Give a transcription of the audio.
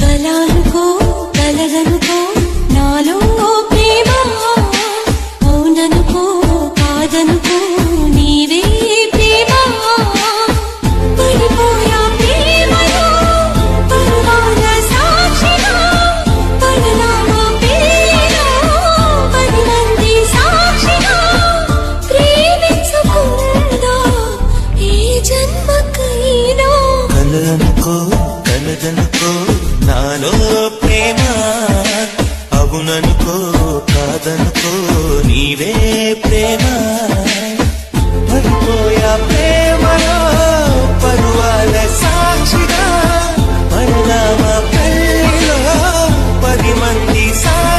కళ అనుకో కలగనుకో కాదనుకో నాలో ప్రేమ. అవుననుకో కాదనుకో నీవే ప్రేమ. పడిపోయా ప్రేమ పరువాల సాక్షిగా. పరిణామ పరిమంది పది సాక్షి